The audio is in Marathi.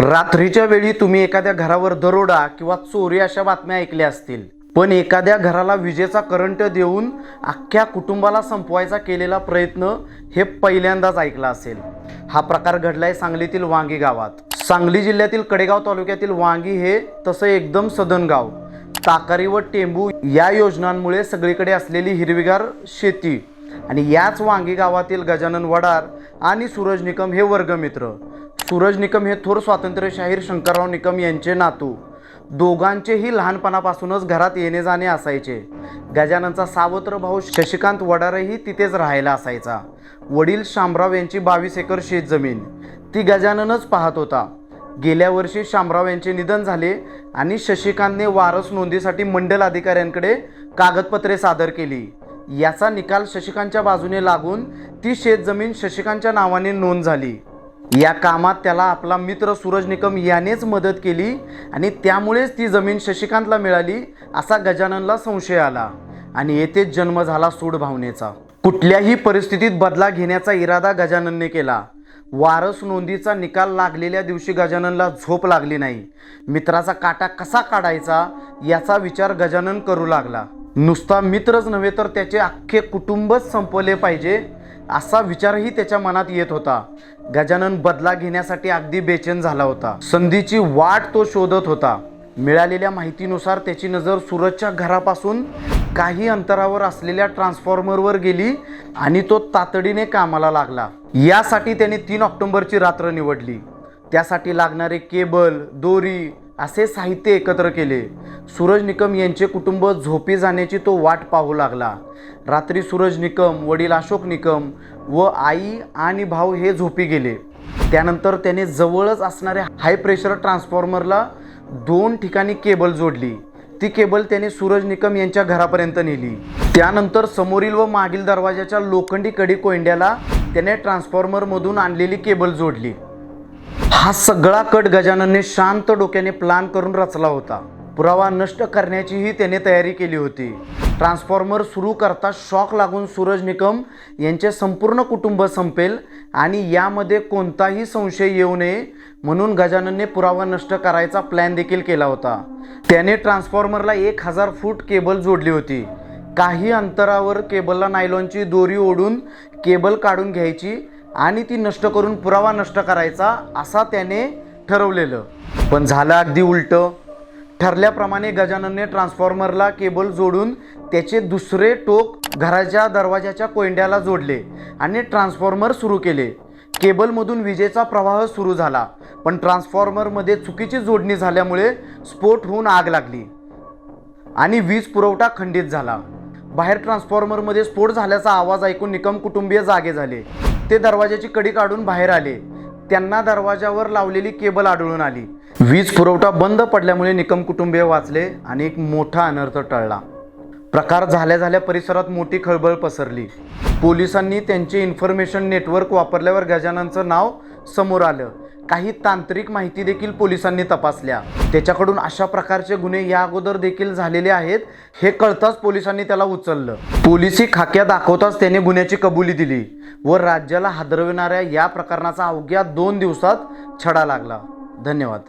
रात्रीच्या वेळी तुम्ही एखाद्या घरावर दरोडा किंवा चोरी अशा बातम्या ऐकल्या असतील. पण एखाद्या घराला विजेचा करंट देऊन अख्ख्या कुटुंबाला संपवायचा केलेला प्रयत्न हे पहिल्यांदाच ऐकला असेल. हा प्रकार घडलाय सांगलीतील वांगी गावात. सांगली जिल्ह्यातील कडेगाव तालुक्यातील वांगी हे तसं एकदम सदन गाव. ताकारी व टेंबू या योजनांमुळे सगळीकडे असलेली हिरवीगार शेती आणि याच वांगी गावातील गजानन वडार आणि सूरज निकम हे वर्गमित्र. सूरज निकम हे थोर स्वातंत्र्यशाहीर शंकरराव निकम यांचे नातू. दोघांचेही लहानपणापासूनच घरात येणे जाणे असायचे. गजाननचा सावत्र भाऊ शशिकांत वडारही तिथेच राहायला असायचा. वडील शामराव यांची बावीस एकर शेतजमीन. ती गजाननच पाहत होता. गेल्या वर्षी शामराव यांचे निधन झाले आणि शशिकांतने वारस नोंदीसाठी मंडल अधिकाऱ्यांकडे कागदपत्रे सादर केली. याचा निकाल शशिकांतच्या बाजूने लागून ती शेतजमीन शशिकांतच्या नावाने नोंद झाली. या कामात त्याला आपला मित्र सूरज निकम यानेच मदत केली आणि त्यामुळेच ती जमीन शशिकांतला मिळाली असा गजाननला संशय आला. आणि येथेच जन्म झाला सूड भावनेचा. कुठल्याही परिस्थितीत बदला घेण्याचा इरादा गजाननने केला. वारस नोंदीचा निकाल लागलेल्या दिवशी गजाननला झोप लागली नाही. मित्राचा काटा कसा काढायचा याचा विचार गजानन करू लागला. नुसता मित्रच नव्हे तर त्याचे अख्खे कुटुंबच संपवले पाहिजे असा विचारही त्याच्या मनात येत होता. गजानन बदला घेण्यासाठी अगदी बेचैन झाला होता. संधीची वाट तो शोधत होता. मिळालेल्या माहितीनुसार त्याची नजर सूरजच्या घरापासून काही अंतरावर असलेल्या ट्रान्सफॉर्मरवर गेली आणि तो तातडीने कामाला लागला. यासाठी त्याने तीन ऑक्टोबरची रात्र निवडली. त्यासाठी लागणारे केबल दोरी असे साहित्य एकत्र केले. सूरज निकम यांचे कुटुंब झोपी जाण्याची तो वाट पाहू लागला. रात्री सूरज निकम वडील अशोक निकम व आई आणि भाऊ हे झोपी गेले. त्यानंतर त्याने जवळच असणाऱ्या हाय प्रेशर ट्रान्सफॉर्मरला दोन ठिकाणी केबल जोडली. ती केबल त्याने सूरज निकम यांच्या घरापर्यंत नेली. त्यानंतर समोरील व मागील दरवाजाच्या लोखंडी कडी कोंड्याला त्याने ट्रान्सफॉर्मरमधून आणलेली केबल जोडली. हा सगळा कट गजाननने शांत डोक्याने प्लान करून रचला होता. पुरावा नष्ट करण्याचीही त्याने तयारी केली होती. ट्रान्सफॉर्मर सुरू करता शॉक लागून सूरज निकम यांचे संपूर्ण कुटुंब संपेल आणि यामध्ये कोणताही संशय येऊ नये म्हणून गजाननने पुरावा नष्ट करायचा प्लॅन देखील केला होता. त्याने ट्रान्सफॉर्मरला एक हजार फूट केबल जोडली होती. काही अंतरावर केबलला नायलॉनची दोरी ओढून केबल काढून घ्यायची आणि ती नष्ट करून पुरावा नष्ट करायचा असा त्याने ठरवलेलं. पण झालं अगदी उलटं. ठरल्याप्रमाणे गजाननने ट्रान्सफॉर्मरला केबल जोडून त्याचे दुसरे टोक घराच्या दरवाजाच्या कोयंड्याला जोडले आणि ट्रान्सफॉर्मर सुरू केले. केबलमधून विजेचा प्रवाह सुरू झाला पण ट्रान्सफॉर्मरमध्ये चुकीची जोडणी झाल्यामुळे स्फोट होऊन आग लागली आणि वीज पुरवठा खंडित झाला. बाहेर ट्रान्सफॉर्मरमध्ये स्फोट झाल्याचा आवाज ऐकून निकम कुटुंबीय जागे झाले. ते दरवाजाची कडी काढून बाहेर आले. त्यांना दरवाजावर लावलेली केबल आढळून आली. वीज पुरवठा बंद पडल्यामुळे निकम कुटुंबीय वाचले आणि एक मोठा अनर्थ टळला. प्रकार झाल्या झाल्या परिसरात मोठी खळबळ पसरली. पोलिसांनी त्यांचे इन्फॉर्मेशन नेटवर्क वापरल्यावर गजाननचं नाव समोर आलं. काही तांत्रिक माहिती देखील पोलिसांनी तपासल्या. त्याच्याकडून अशा प्रकारचे गुन्हे या अगोदर देखील झालेले आहेत हे कळताच पोलिसांनी त्याला उचललं. पोलिसी खाक्या दाखवताच त्याने गुन्ह्याची कबुली दिली व राज्याला हादरविणाऱ्या या प्रकरणाचा अवघ्या दोन दिवसात छडा लागला. धन्यवाद.